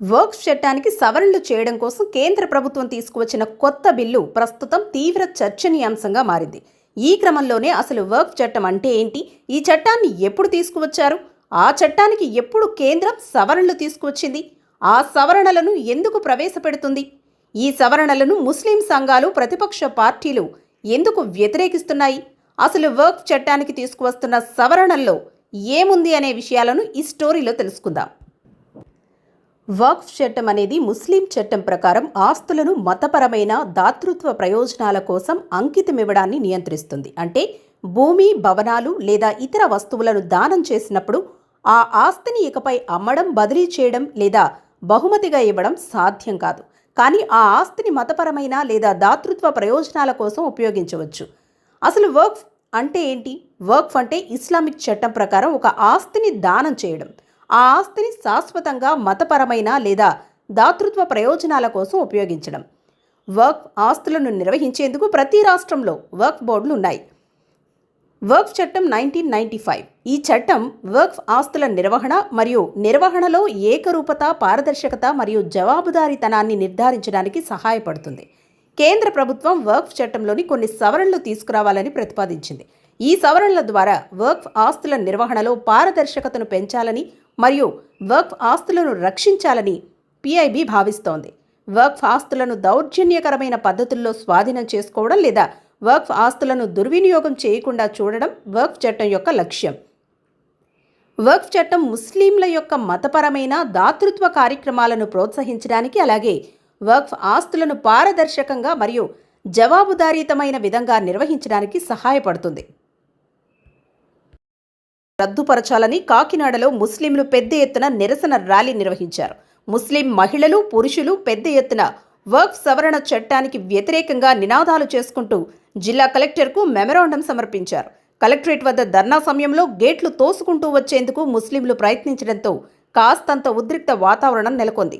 Works చట్టానికి సవరణలు చేయడం కోసం కేంద్ర ప్రభుత్వం తీసుకువచ్చిన కొత్త బిల్లు ప్రస్తుతం తీవ్ర చర్చనీయాంశంగా మారింది. ఈ క్రమంలోనే అసలు వర్క్ చట్టం అంటే ఏంటి? ఈ చట్టాన్ని ఎప్పుడు తీసుకువచ్చారు? ఆ చట్టానికి ఎప్పుడు కేంద్రం సవరణలు తీసుకువచ్చింది? ఆ సవరణలను ఎందుకు ప్రవేశపెడుతుంది? ఈ సవరణలను ముస్లిం సంఘాలు ప్రతిపక్ష పార్టీలు ఎందుకు వ్యతిరేకిస్తున్నాయి? అసలు వర్క్ చట్టానికి తీసుకువస్తున్న సవరణల్లో ఏముంది అనే విషయాలను ఈ స్టోరీలో తెలుసుకుందాం. వక్ఫ్ చట్టం అనేది ముస్లిం చట్టం ప్రకారం ఆస్తులను మతపరమైన దాతృత్వ ప్రయోజనాల కోసం అంకితమివ్వడాన్ని నియంత్రిస్తుంది. అంటే భూమి భవనాలు లేదా ఇతర వస్తువులను దానం చేసినప్పుడు ఆ ఆస్తిని ఇకపై అమ్మడం బదిలీ చేయడం లేదా బహుమతిగా ఇవ్వడం సాధ్యం కాదు. కానీ ఆ ఆస్తిని మతపరమైన లేదా దాతృత్వ ప్రయోజనాల కోసం ఉపయోగించవచ్చు. అసలు వర్క్ అంటే ఏంటి? వర్క్ అంటే ఇస్లామిక్ చట్టం ప్రకారం ఒక ఆస్తిని దానం చేయడం. ఆ ఆస్తిని శాశ్వతంగా మతపరమైన లేదా దాతృత్వ ప్రయోజనాల కోసం ఉపయోగించడం. వర్క్ ఆస్తులను నిర్వహించేందుకు ప్రతి రాష్ట్రంలో వర్క్ బోర్డులు ఉన్నాయి. వర్క్ చట్టం నైన్టీన్ నైంటీ ఫైవ్. ఈ చట్టం వర్క్ ఆస్తుల నిర్వహణ మరియు నిర్వహణలో ఏకరూపత పారదర్శకత మరియు జవాబుదారీతనాన్ని నిర్ధారించడానికి సహాయపడుతుంది. కేంద్ర ప్రభుత్వం వర్క్ చట్టంలోని కొన్ని సవరణలు తీసుకురావాలని ప్రతిపాదించింది. ఈ సవరణల ద్వారా వర్క్ ఆస్తుల నిర్వహణలో పారదర్శకతను పెంచాలని మరియు వర్క్ ఆస్తులను రక్షించాలని పిఐబి భావిస్తోంది. వర్క్ ఆస్తులను దౌర్జన్యకరమైన పద్ధతుల్లో స్వాధీనం చేసుకోవడం లేదా వర్క్ ఆస్తులను దుర్వినియోగం చేయకుండా చూడడం వర్క్ చట్టం యొక్క లక్ష్యం. వర్క్ చట్టం ముస్లింల యొక్క మతపరమైన దాతృత్వ కార్యక్రమాలను ప్రోత్సహించడానికి అలాగే వర్క్ ఆస్తులను పారదర్శకంగా మరియు జవాబుదారీతమైన విధంగా నిర్వహించడానికి సహాయపడుతుంది. రద్దుపరచాలని కాకినాడలో ముస్లింలు పెద్ద ఎత్తున నిరసన ర్యాలీ నిర్వహించారు. ముస్లిం మహిళలు పురుషులు పెద్ద ఎత్తున వర్క్ సవరణ చట్టానికి వ్యతిరేకంగా నినాదాలు చేసుకుంటూ జిల్లా కలెక్టర్కు మెమరాండం సమర్పించారు. కలెక్టరేట్ వద్ద ధర్నా సమయంలో గేట్లు తోసుకుంటూ వచ్చేందుకు ముస్లింలు ప్రయత్నించడంతో కాస్తంత ఉద్రిక్త వాతావరణం నెలకొంది.